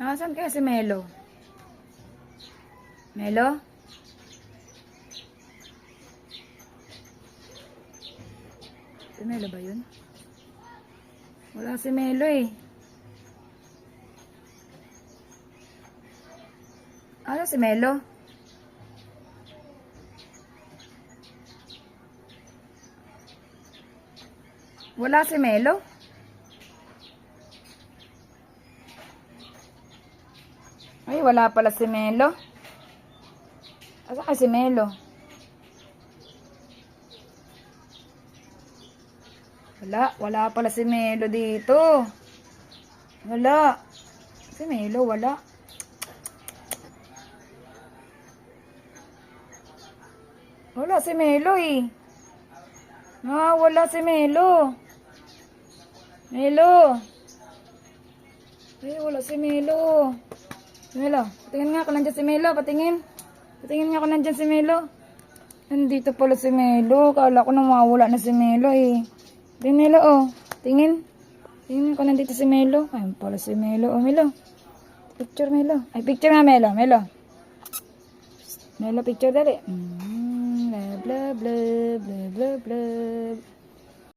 Nasaan kaya si Melo? Melo? Si Melo ba yun? Wala si Melo eh. Ano si Melo? Wala si Melo? Ay, wala pala si Melo. Asa ka si Melo? Wala, wala pala si Melo dito. Wala. Si Melo, wala. Wala si Melo eh. Ah, wala si Melo. Melo. Ay, wala si Melo. Melo, patingin nga ako nandyan si Melo, patingin. Patingin nga ako nandyan si Melo. Nandito pala si Melo. Kala ko nawawala na si Melo eh. Tingin Melo oh. Tingin. Tingin ko nandito si Melo. Ayun pala si Melo. Oh, Melo. Picture Melo. Ay, picture nga Melo. Melo. Melo, picture dali. Mm, blah, blah, blah, blah, blah, blah.